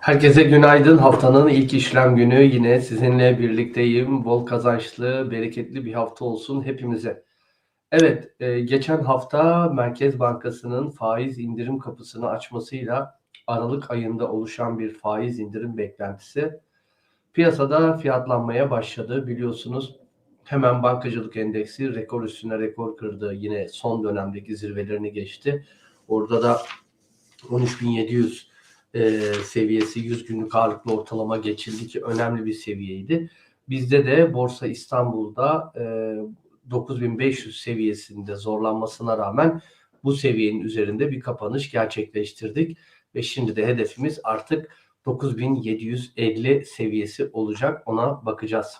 Herkese günaydın. Haftanın ilk işlem günü yine sizinle birlikteyim. Bol kazançlı, bereketli bir hafta olsun hepimize. Evet, e, geçen hafta Merkez Bankası'nın faiz indirim kapısını açmasıyla Aralık ayında oluşan bir faiz indirim beklentisi piyasada fiyatlanmaya başladı. Biliyorsunuz hemen bankacılık endeksi rekor üstüne rekor kırdı. Yine son dönemdeki zirvelerini geçti. Orada da 13.700 e, seviyesi 100 günlük ağırlıklı ortalama geçildi ki önemli bir seviyeydi. Bizde de Borsa İstanbul'da e, 9500 seviyesinde zorlanmasına rağmen bu seviyenin üzerinde bir kapanış gerçekleştirdik ve şimdi de hedefimiz artık 9750 seviyesi olacak ona bakacağız.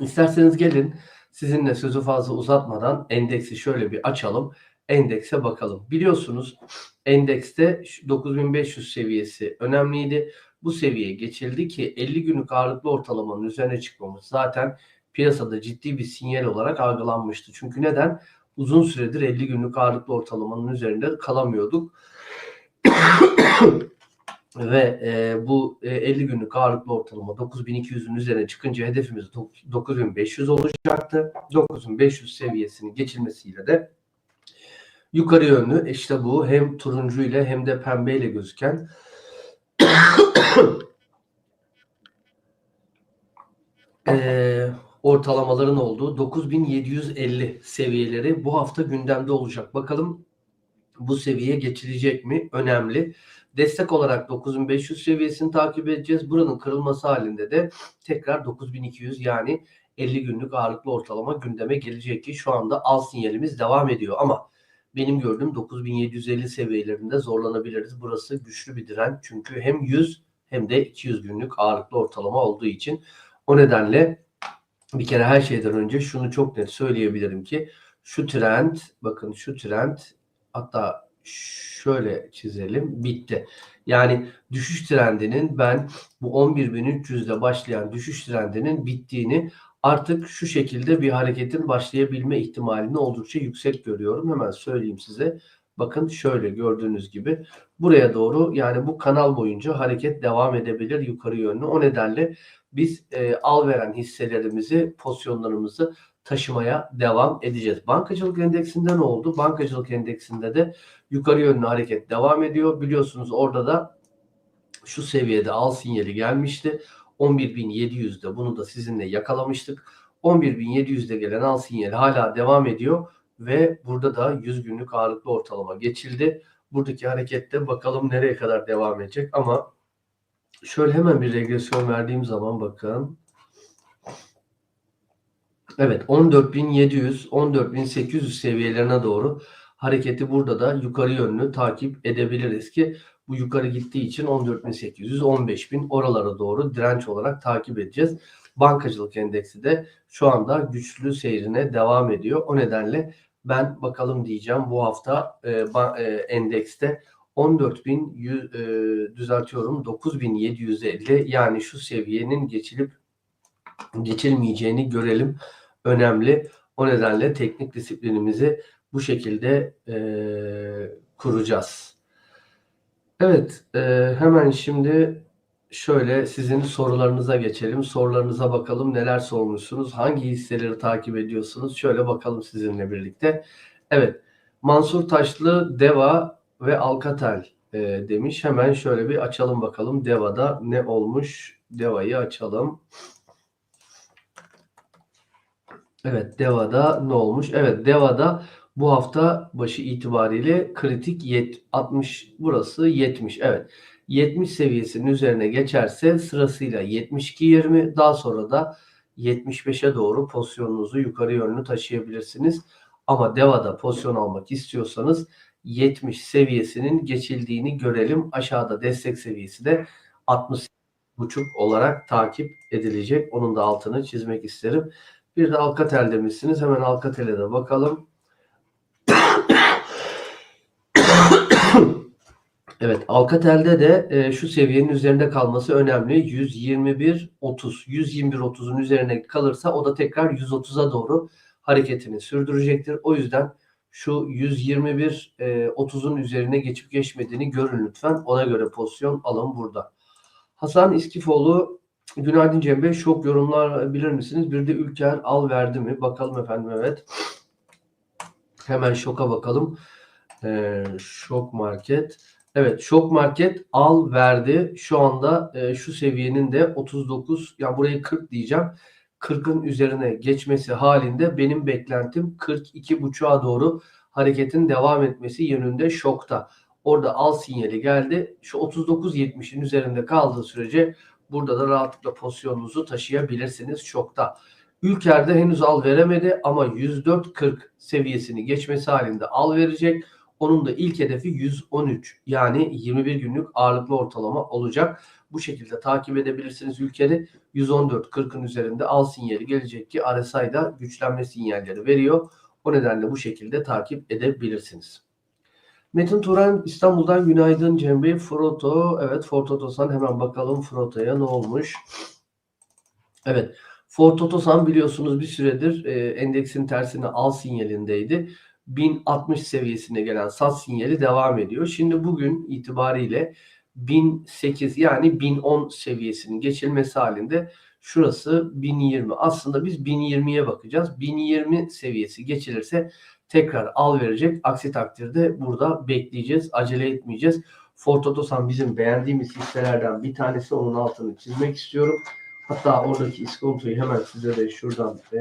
İsterseniz gelin sizinle sözü fazla uzatmadan endeksi şöyle bir açalım. Endekse bakalım. Biliyorsunuz endekste 9500 seviyesi önemliydi. Bu seviye geçildi ki 50 günlük ağırlıklı ortalamanın üzerine çıkmamız zaten piyasada ciddi bir sinyal olarak algılanmıştı. Çünkü neden? Uzun süredir 50 günlük ağırlıklı ortalamanın üzerinde kalamıyorduk. Ve e, bu e, 50 günlük ağırlıklı ortalama 9200'ün üzerine çıkınca hedefimiz 9500 olacaktı. 9500 seviyesini geçilmesiyle de yukarı yönlü işte bu hem turuncu ile hem de pembe ile gözüken e, ortalamaların olduğu 9750 seviyeleri bu hafta gündemde olacak. Bakalım bu seviye geçilecek mi? Önemli. Destek olarak 9500 seviyesini takip edeceğiz. Buranın kırılması halinde de tekrar 9200 yani 50 günlük ağırlıklı ortalama gündeme gelecek ki şu anda al sinyalimiz devam ediyor ama benim gördüğüm 9750 seviyelerinde zorlanabiliriz. Burası güçlü bir direnç çünkü hem 100 hem de 200 günlük ağırlıklı ortalama olduğu için o nedenle bir kere her şeyden önce şunu çok net söyleyebilirim ki şu trend bakın şu trend hatta şöyle çizelim bitti. Yani düşüş trendinin ben bu 11.300 ile başlayan düşüş trendinin bittiğini artık şu şekilde bir hareketin başlayabilme ihtimalini oldukça yüksek görüyorum. Hemen söyleyeyim size. Bakın şöyle gördüğünüz gibi buraya doğru yani bu kanal boyunca hareket devam edebilir yukarı yönlü. O nedenle biz e, al veren hisselerimizi, pozisyonlarımızı taşımaya devam edeceğiz. Bankacılık endeksinde ne oldu? Bankacılık endeksinde de yukarı yönlü hareket devam ediyor. Biliyorsunuz orada da şu seviyede al sinyali gelmişti. 11.700'de bunu da sizinle yakalamıştık. 11.700'de gelen al sinyali hala devam ediyor ve burada da 100 günlük ağırlıklı ortalama geçildi. Buradaki harekette bakalım nereye kadar devam edecek ama şöyle hemen bir regresyon verdiğim zaman bakın. Evet 14.700 14.800 seviyelerine doğru hareketi burada da yukarı yönlü takip edebiliriz ki bu yukarı gittiği için 14.800 15.000 oralara doğru direnç olarak takip edeceğiz. Bankacılık endeksi de şu anda güçlü seyrine devam ediyor. O nedenle ben bakalım diyeceğim bu hafta e, ba, e, endekste 14.100 e, düzeltiyorum 9.750 yani şu seviyenin geçilip geçilmeyeceğini görelim. Önemli. O nedenle teknik disiplinimizi bu şekilde e, kuracağız. Evet, e, hemen şimdi şöyle sizin sorularınıza geçelim. Sorularınıza bakalım neler sormuşsunuz, hangi hisseleri takip ediyorsunuz? Şöyle bakalım sizinle birlikte. Evet, Mansur Taşlı, Deva ve Alcatel e, demiş. Hemen şöyle bir açalım bakalım. Deva'da ne olmuş? Deva'yı açalım. Evet, Deva'da ne olmuş? Evet, Deva'da bu hafta başı itibariyle kritik yet, 60 burası 70 evet 70 seviyesinin üzerine geçerse sırasıyla 72-20 daha sonra da 75'e doğru pozisyonunuzu yukarı yönlü taşıyabilirsiniz. Ama devada pozisyon almak istiyorsanız 70 seviyesinin geçildiğini görelim. Aşağıda destek seviyesi de 60 buçuk olarak takip edilecek. Onun da altını çizmek isterim. Bir de Alcatel demişsiniz. Hemen Alcatel'e de bakalım. Evet, Alcatel'de de e, şu seviyenin üzerinde kalması önemli. 121 30. 121 30'un üzerine kalırsa o da tekrar 130'a doğru hareketini sürdürecektir. O yüzden şu 121 e, 30'un üzerine geçip geçmediğini görün lütfen. Ona göre pozisyon alın burada. Hasan İskifoğlu Günaydın Cem Bey. Şok yorumlar bilir misiniz? Bir de Ülker al verdi mi? Bakalım efendim evet. Hemen şoka bakalım. Ee, şok market. Evet şok market al verdi. Şu anda e, şu seviyenin de 39 ya burayı 40 diyeceğim. 40'ın üzerine geçmesi halinde benim beklentim 42.5'a doğru hareketin devam etmesi yönünde şokta. Orada al sinyali geldi. Şu 39.70'in üzerinde kaldığı sürece burada da rahatlıkla pozisyonunuzu taşıyabilirsiniz şokta. Ülker'de henüz al veremedi ama 104.40 seviyesini geçmesi halinde al verecek. Onun da ilk hedefi 113 yani 21 günlük ağırlıklı ortalama olacak. Bu şekilde takip edebilirsiniz ülkeleri. 114.40'ın üzerinde al sinyali gelecek ki RSI'da güçlenme sinyalleri veriyor. O nedenle bu şekilde takip edebilirsiniz. Metin Turan İstanbul'dan günaydın Cem Bey. Froto, evet Ford Otosan hemen bakalım Froto'ya ne olmuş. Evet Ford Otosan biliyorsunuz bir süredir e, endeksin tersine al sinyalindeydi. 1060 seviyesine gelen sat sinyali devam ediyor. Şimdi bugün itibariyle 1008 yani 1010 seviyesinin geçilmesi halinde şurası 1020. Aslında biz 1020'ye bakacağız. 1020 seviyesi geçilirse tekrar al verecek. Aksi takdirde burada bekleyeceğiz. Acele etmeyeceğiz. Ford Otosan bizim beğendiğimiz hisselerden bir tanesi. Onun altını çizmek istiyorum. Hatta oradaki iskontoyu hemen size de şuradan e,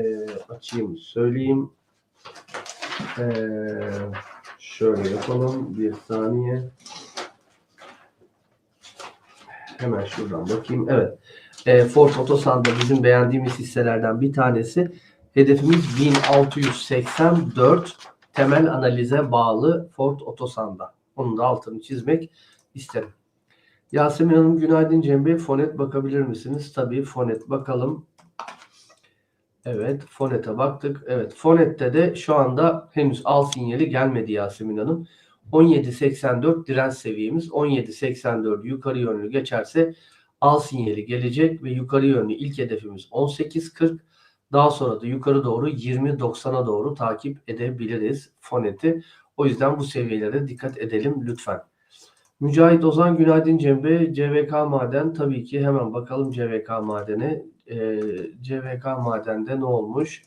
açayım söyleyeyim. E, şöyle yapalım. Bir saniye. Hemen şuradan bakayım. Evet. E, Ford Otosan da bizim beğendiğimiz hisselerden bir tanesi. Hedefimiz 1684 temel analize bağlı Ford Otosan'da. Onun da altını çizmek isterim. Yasemin Hanım günaydın Cem Bey. Fonet bakabilir misiniz? Tabii Fonet bakalım. Evet Fonet'e baktık. Evet Fonet'te de şu anda henüz al sinyali gelmedi Yasemin Hanım. 17.84 direnç seviyemiz. 17.84 yukarı yönlü geçerse al sinyali gelecek ve yukarı yönlü ilk hedefimiz 18.40. Daha sonra da yukarı doğru 20.90'a doğru takip edebiliriz Fonet'i. O yüzden bu seviyelere dikkat edelim lütfen. Mücahit Ozan günaydın Cem Bey. CVK Maden tabii ki hemen bakalım CVK Maden'e. Ee, CVK Maden'de ne olmuş?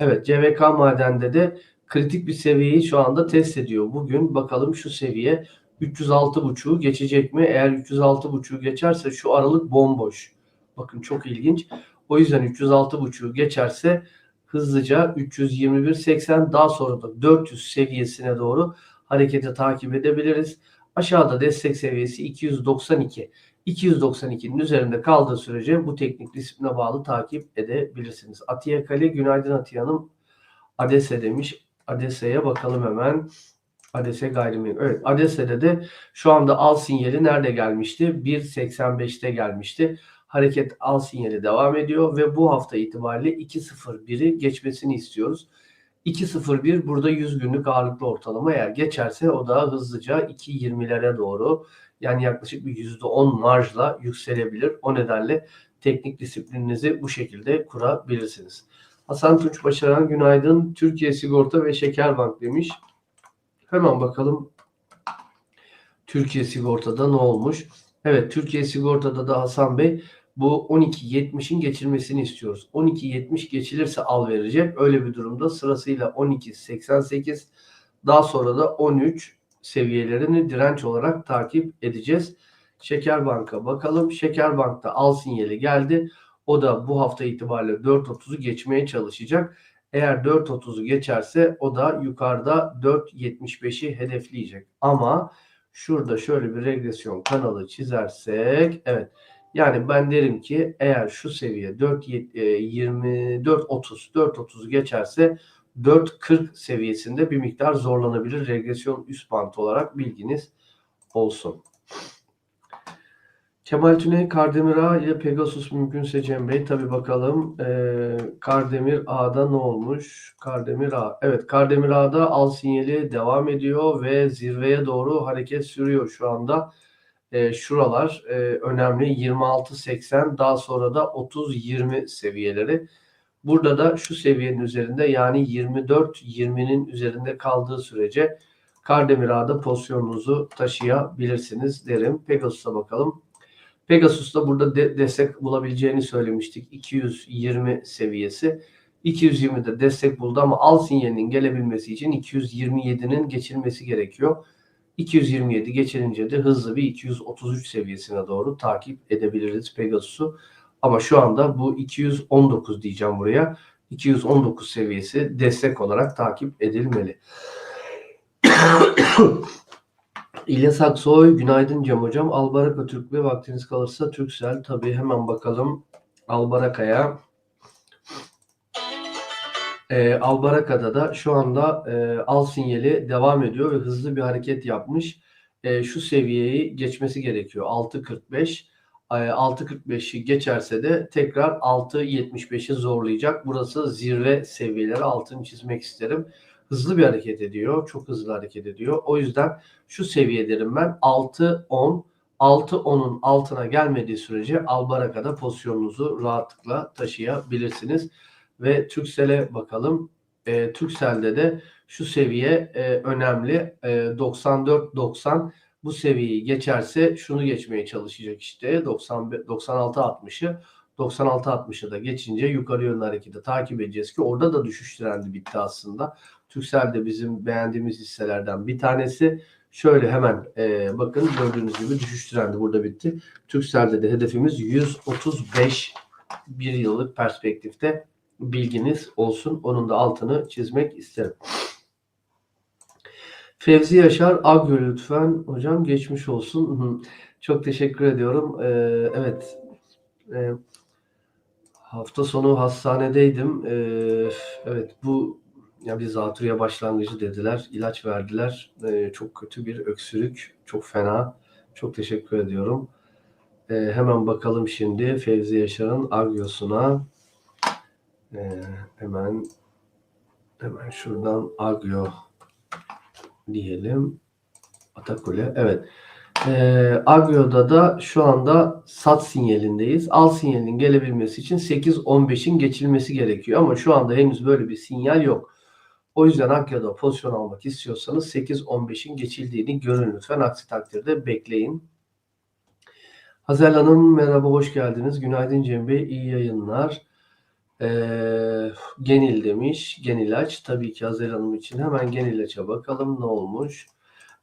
Evet CVK Maden'de de kritik bir seviyeyi şu anda test ediyor. Bugün bakalım şu seviye 306.5'u geçecek mi? Eğer 306.5'u geçerse şu aralık bomboş. Bakın çok ilginç. O yüzden 306.5'u geçerse hızlıca 321.80 daha sonra da 400 seviyesine doğru hareketi takip edebiliriz. Aşağıda destek seviyesi 292. 292'nin üzerinde kaldığı sürece bu teknik disipline bağlı takip edebilirsiniz. Atiye Kale, günaydın Atiye Hanım. Adese demiş. Adese'ye bakalım hemen. Adese gayrimenkul. Evet Adese'de de şu anda al sinyali nerede gelmişti? 1.85'te gelmişti. Hareket al sinyali devam ediyor ve bu hafta itibariyle 2.01'i geçmesini istiyoruz. 2.01 burada 100 günlük ağırlıklı ortalama eğer geçerse o da hızlıca 2.20'lere doğru yani yaklaşık bir %10 marjla yükselebilir. O nedenle teknik disiplininizi bu şekilde kurabilirsiniz. Hasan Tunç Başaran günaydın. Türkiye Sigorta ve Şekerbank demiş. Hemen bakalım Türkiye Sigorta'da ne olmuş? Evet Türkiye Sigorta'da da Hasan Bey bu 12.70'in geçilmesini istiyoruz. 12.70 geçilirse al verecek. Öyle bir durumda sırasıyla 12.88 daha sonra da 13 seviyelerini direnç olarak takip edeceğiz. Şekerbank'a bakalım. Şekerbank'ta al sinyali geldi. O da bu hafta itibariyle 4.30'u geçmeye çalışacak. Eğer 4.30'u geçerse o da yukarıda 4.75'i hedefleyecek. Ama şurada şöyle bir regresyon kanalı çizersek evet yani ben derim ki eğer şu seviye 4 24 30 4 30'u geçerse 4.40 seviyesinde bir miktar zorlanabilir regresyon üst bant olarak bilginiz olsun. Kemal Tüney, Kardemir Ağ ile Pegasus mümkünse Cem Bey. Tabi bakalım ee, Kardemir Ağ'da ne olmuş? Kardemir Ağ. Evet Kardemir Ağ'da al sinyali devam ediyor ve zirveye doğru hareket sürüyor şu anda. E, şuralar e, önemli 26.80 daha sonra da 30-20 seviyeleri. Burada da şu seviyenin üzerinde yani 24-20'nin üzerinde kaldığı sürece Kardemir Ağ'da pozisyonunuzu taşıyabilirsiniz derim. Pegasus'a bakalım. Pegasus'ta burada de destek bulabileceğini söylemiştik. 220 seviyesi. 220'de destek buldu ama al sinyalinin gelebilmesi için 227'nin geçilmesi gerekiyor. 227 geçilince de hızlı bir 233 seviyesine doğru takip edebiliriz Pegasus'u. Ama şu anda bu 219 diyeceğim buraya. 219 seviyesi destek olarak takip edilmeli. İlyas Aksoy, günaydın Cem Hocam. Albaraka Türk ve vaktiniz kalırsa Türksel. Tabii hemen bakalım Albaraka'ya. E, Albaraka'da da şu anda e, al sinyali devam ediyor ve hızlı bir hareket yapmış. E, şu seviyeyi geçmesi gerekiyor. 6.45. E, 6.45'i geçerse de tekrar 6.75'i zorlayacak. Burası zirve seviyeleri altını çizmek isterim. Hızlı bir hareket ediyor. Çok hızlı hareket ediyor. O yüzden şu seviye derim ben 6.10 6.10'un altına gelmediği sürece Albaraka'da pozisyonunuzu rahatlıkla taşıyabilirsiniz ve Türksel'e bakalım. E, Türksel'de de şu seviye e, önemli. E, 94-90 bu seviyeyi geçerse şunu geçmeye çalışacak işte 90 96-60'ı 96-60'ı da geçince yukarı yönlü hareketi takip edeceğiz ki orada da düşüş trendi bitti aslında. Türksel de bizim beğendiğimiz hisselerden bir tanesi. Şöyle hemen e, bakın gördüğünüz gibi düşüş trendi burada bitti. Türksel'de de hedefimiz 135 bir yıllık perspektifte bilginiz olsun. Onun da altını çizmek isterim. Fevzi Yaşar Agro lütfen. Hocam geçmiş olsun. Çok teşekkür ediyorum. Ee, evet. Ee, hafta sonu hastanedeydim. Ee, evet bu ya bir zatürre başlangıcı dediler. İlaç verdiler. Ee, çok kötü bir öksürük. Çok fena. Çok teşekkür ediyorum. Ee, hemen bakalım şimdi Fevzi Yaşar'ın Agro'suna. Ee, hemen hemen şuradan Agro diyelim. Atakule. Evet. Ee, Agro'da da şu anda sat sinyalindeyiz. Al sinyalinin gelebilmesi için 8-15'in geçilmesi gerekiyor. Ama şu anda henüz böyle bir sinyal yok. O yüzden Agro'da pozisyon almak istiyorsanız 8-15'in geçildiğini görün lütfen. Aksi takdirde bekleyin. Hazel Hanım merhaba hoş geldiniz. Günaydın Cem Bey. iyi yayınlar. Ee, genil demiş. Genilaç. Tabii ki Hazel Hanım için hemen Genilaç'a bakalım ne olmuş.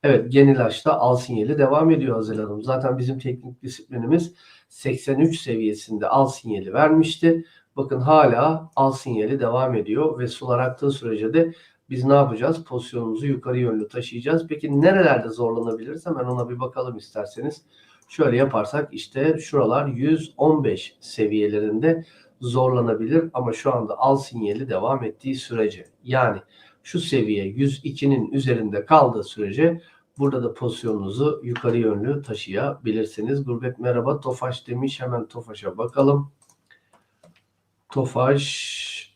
Evet Genilaç'ta al sinyali devam ediyor Hazel Hanım. Zaten bizim teknik disiplinimiz 83 seviyesinde al sinyali vermişti. Bakın hala al sinyali devam ediyor ve sular aktığı sürece de biz ne yapacağız? Pozisyonumuzu yukarı yönlü taşıyacağız. Peki nerelerde zorlanabiliriz? Hemen ona bir bakalım isterseniz. Şöyle yaparsak işte şuralar 115 seviyelerinde zorlanabilir ama şu anda al sinyali devam ettiği sürece yani şu seviye 102'nin üzerinde kaldığı sürece burada da pozisyonunuzu yukarı yönlü taşıyabilirsiniz. Gurbet merhaba Tofaş demiş. Hemen Tofaş'a bakalım. Tofaş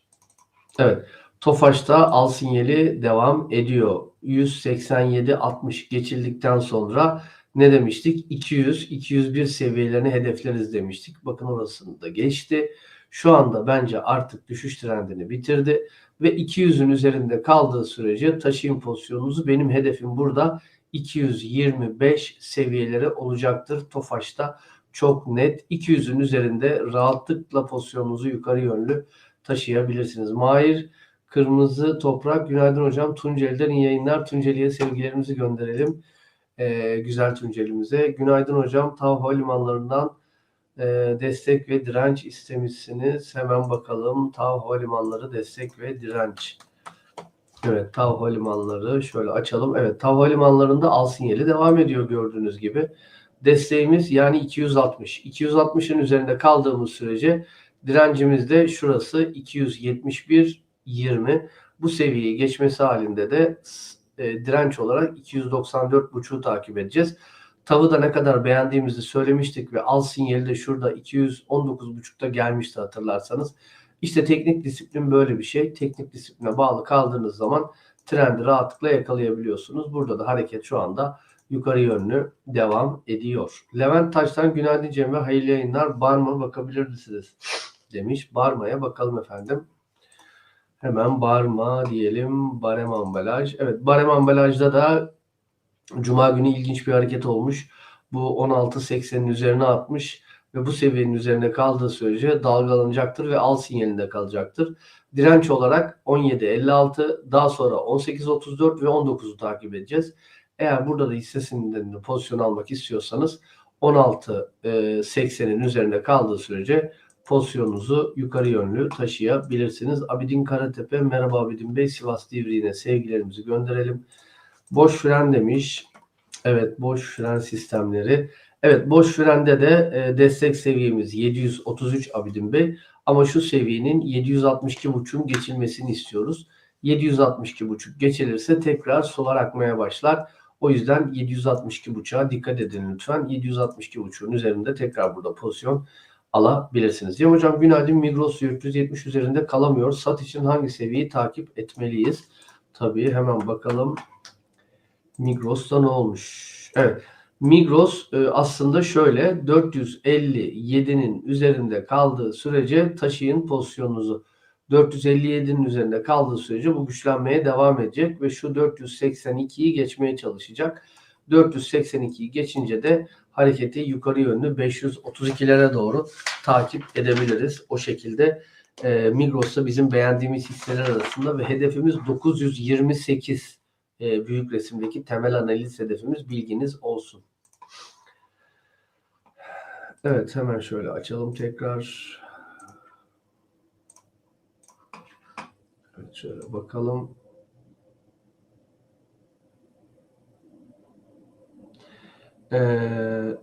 evet Tofaş'ta al sinyali devam ediyor. 187-60 geçildikten sonra ne demiştik? 200-201 seviyelerini hedefleriz demiştik. Bakın orasını da geçti. Şu anda bence artık düşüş trendini bitirdi ve 200'ün üzerinde kaldığı sürece taşıyım pozisyonunuzu benim hedefim burada 225 seviyeleri olacaktır. Tofaş'ta çok net 200'ün üzerinde rahatlıkla pozisyonunuzu yukarı yönlü taşıyabilirsiniz. Mahir Kırmızı Toprak günaydın hocam. Tunceli'den iyi yayınlar. Tunceli'ye sevgilerimizi gönderelim. Ee, güzel Tunceli'mize. Günaydın hocam. Tav Havalimanlarından e, destek ve direnç istemişsiniz. Hemen bakalım. TAV Havalimanları destek ve direnç. Evet TAV Havalimanları şöyle açalım. Evet TAV Havalimanları'nda al sinyali devam ediyor gördüğünüz gibi. Desteğimiz yani 260. 260'ın üzerinde kaldığımız sürece direncimiz de şurası 271 20. Bu seviyeyi geçmesi halinde de e, direnç olarak 294.5'u takip edeceğiz. Tavı da ne kadar beğendiğimizi söylemiştik ve al sinyali de şurada 219.5'ta gelmişti hatırlarsanız. İşte teknik disiplin böyle bir şey. Teknik disipline bağlı kaldığınız zaman trendi rahatlıkla yakalayabiliyorsunuz. Burada da hareket şu anda yukarı yönlü devam ediyor. Levent Taş'tan günaydın Cem ve hayırlı yayınlar. Barma bakabilir misiniz? Demiş. Barma'ya bakalım efendim. Hemen Barma diyelim. Barem ambalaj. Evet Barem ambalajda da Cuma günü ilginç bir hareket olmuş. bu 16.80'in üzerine atmış ve bu seviyenin üzerine kaldığı sürece dalgalanacaktır ve al sinyalinde kalacaktır. Direnç olarak 17.56 daha sonra 18.34 ve 19'u takip edeceğiz. Eğer burada da hisse senedinde pozisyon almak istiyorsanız 16.80'in üzerinde kaldığı sürece pozisyonunuzu yukarı yönlü taşıyabilirsiniz. Abidin Karatepe, merhaba Abidin Bey, Sivas Divriği'ne sevgilerimizi gönderelim. Boş fren demiş. Evet, boş fren sistemleri. Evet, boş frende de e, destek seviyemiz 733 Abidin Bey. Ama şu seviyenin 762.5'un geçilmesini istiyoruz. 762.5 geçilirse tekrar sular akmaya başlar. O yüzden 762.5'a dikkat edin lütfen. 762.5'un üzerinde tekrar burada pozisyon alabilirsiniz. Cem Hocam günaydın. Migros 470 üzerinde kalamıyor. Sat için hangi seviyeyi takip etmeliyiz? Tabii hemen bakalım. Migros'ta ne olmuş? Evet. Migros e, aslında şöyle 457'nin üzerinde kaldığı sürece taşıyın pozisyonunuzu. 457'nin üzerinde kaldığı sürece bu güçlenmeye devam edecek ve şu 482'yi geçmeye çalışacak. 482'yi geçince de hareketi yukarı yönlü 532'lere doğru takip edebiliriz. O şekilde e, Migros'ta bizim beğendiğimiz hisseler arasında ve hedefimiz 928 e, büyük resimdeki temel analiz hedefimiz bilginiz olsun. Evet hemen şöyle açalım tekrar. Evet şöyle bakalım. Ee,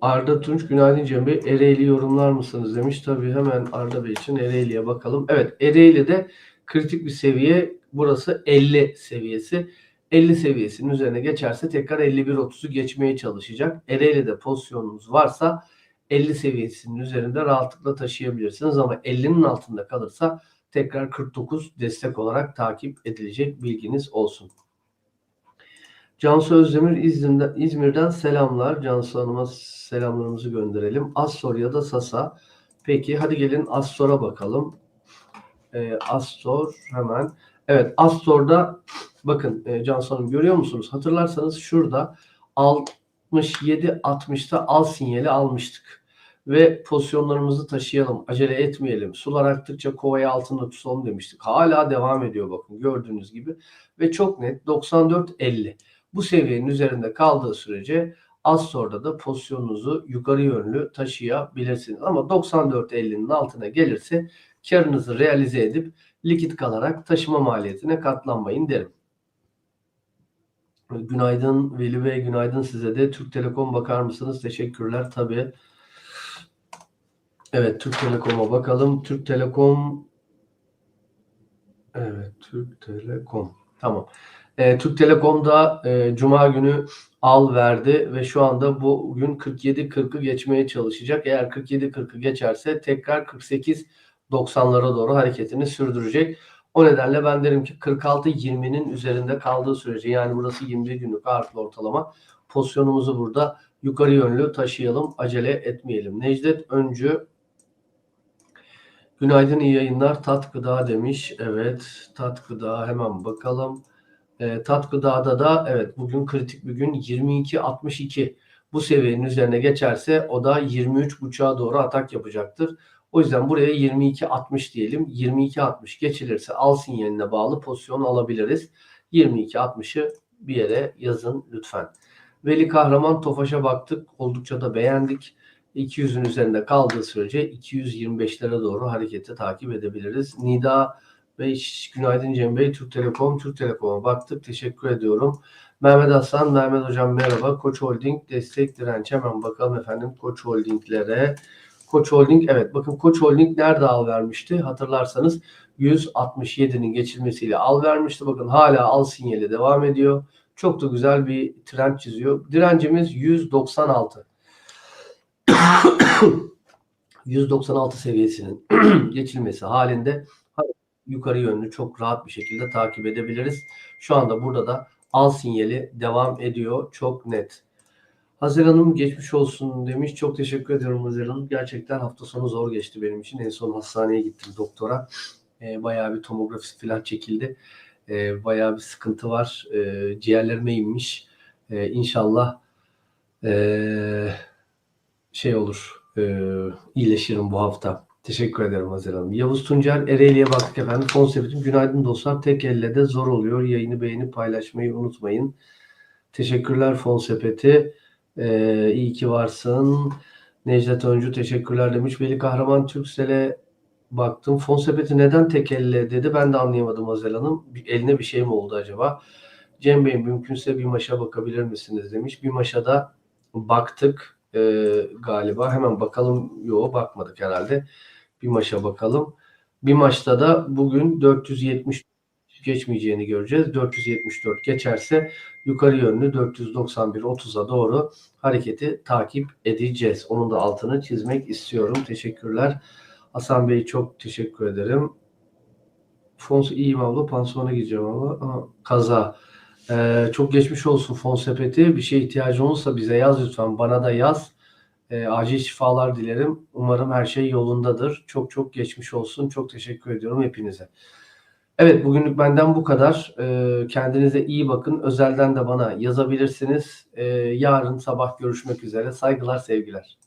Arda Tunç günaydın Cem Bey. Ereğli yorumlar mısınız demiş. Tabii hemen Arda Bey için Ereğli'ye bakalım. Evet Ereğli'de kritik bir seviye burası 50 seviyesi. 50 seviyesinin üzerine geçerse tekrar 51.30'u geçmeye çalışacak. Ereğli'de pozisyonunuz varsa 50 seviyesinin üzerinde rahatlıkla taşıyabilirsiniz ama 50'nin altında kalırsa tekrar 49 destek olarak takip edilecek bilginiz olsun. Cansu Özdemir İzmir'den, İzmir'den selamlar. Cansu Hanım'a selamlarımızı gönderelim. Astor ya da Sasa. Peki hadi gelin Astor'a bakalım. Ee, Astor hemen. Evet Astor'da bakın e, Cansu Hanım görüyor musunuz? Hatırlarsanız şurada 67-60'ta al sinyali almıştık. Ve pozisyonlarımızı taşıyalım. Acele etmeyelim. Sular aktıkça kovayı altında tutalım demiştik. Hala devam ediyor bakın gördüğünüz gibi. Ve çok net 94-50. Bu seviyenin üzerinde kaldığı sürece az sonra da pozisyonunuzu yukarı yönlü taşıyabilirsiniz. Ama 94.50'nin altına gelirse karınızı realize edip likit kalarak taşıma maliyetine katlanmayın derim. Günaydın Veli Bey, günaydın size de. Türk Telekom bakar mısınız? Teşekkürler tabii. Evet, Türk Telekom'a bakalım. Türk Telekom Evet, Türk Telekom. Tamam. E, Türk Telekom'da e, Cuma günü al verdi ve şu anda bugün 47-40'ı geçmeye çalışacak. Eğer 47-40'ı geçerse tekrar 48-90'lara doğru hareketini sürdürecek. O nedenle ben derim ki 46-20'nin üzerinde kaldığı sürece yani burası 21 günlük ağırlıklı ortalama pozisyonumuzu burada yukarı yönlü taşıyalım. Acele etmeyelim. Necdet Öncü Günaydın iyi yayınlar. Tat gıda demiş. Evet tat gıda hemen bakalım. E, tat gıdada da evet bugün kritik bir gün 22.62 bu seviyenin üzerine geçerse o da 23.5'a doğru atak yapacaktır. O yüzden buraya 22.60 diyelim. 22.60 geçilirse al sinyaline bağlı pozisyon alabiliriz. 22.60'ı bir yere yazın lütfen. Veli Kahraman Tofaş'a baktık. Oldukça da beğendik. 200'ün üzerinde kaldığı sürece 225'lere doğru hareketi takip edebiliriz. Nida ve günaydın Cem Bey. Türk Telekom, Türk Telekom'a baktık. Teşekkür ediyorum. Mehmet Hasan, Mehmet Hocam merhaba. Koç Holding destek direnç. Hemen bakalım efendim Koç Holding'lere. Koç Holding evet bakın Koç Holding nerede al vermişti? Hatırlarsanız 167'nin geçilmesiyle al vermişti. Bakın hala al sinyali devam ediyor. Çok da güzel bir trend çiziyor. Direncimiz 196. 196 seviyesinin geçilmesi halinde yukarı yönlü çok rahat bir şekilde takip edebiliriz. Şu anda burada da al sinyali devam ediyor. Çok net. Hazer Hanım geçmiş olsun demiş. Çok teşekkür ediyorum Hazer Hanım. Gerçekten hafta sonu zor geçti benim için. En son hastaneye gittim doktora. E, bayağı bir tomografi falan çekildi. E, bayağı bir sıkıntı var. E, ciğerlerime inmiş. E, inşallah Ee, şey olur. E, iyileşirim bu hafta. Teşekkür ederim Hazel Hanım. Yavuz Tuncer Ereğli'ye baktık efendim. Fon sepetim. Günaydın dostlar. Tek elle de zor oluyor. Yayını beğenip paylaşmayı unutmayın. Teşekkürler Fon Sepeti. Ee, iyi ki varsın. Necdet Öncü teşekkürler demiş. Veli Kahraman Türksel'e baktım. Fon sepeti neden tek elle dedi. Ben de anlayamadım Hazel Hanım. Eline bir şey mi oldu acaba? Cem Bey mümkünse bir maşa bakabilir misiniz demiş. Bir maşada baktık e, galiba. Hemen bakalım. Yok bakmadık herhalde. Bir maşa bakalım. Bir maçta da bugün 470 geçmeyeceğini göreceğiz. 474 geçerse yukarı yönlü 491-30'a doğru hareketi takip edeceğiz. Onun da altını çizmek istiyorum. Teşekkürler. Hasan Bey çok teşekkür ederim. Fons iyiyim abla. Pansiyona gideceğim. Aa, kaza. Ee, çok geçmiş olsun fon sepeti. Bir şeye ihtiyacın olursa bize yaz lütfen. Bana da yaz. Ee, acil şifalar dilerim. Umarım her şey yolundadır. Çok çok geçmiş olsun. Çok teşekkür ediyorum hepinize. Evet bugünlük benden bu kadar. Ee, kendinize iyi bakın. Özelden de bana yazabilirsiniz. Ee, yarın sabah görüşmek üzere. Saygılar, sevgiler.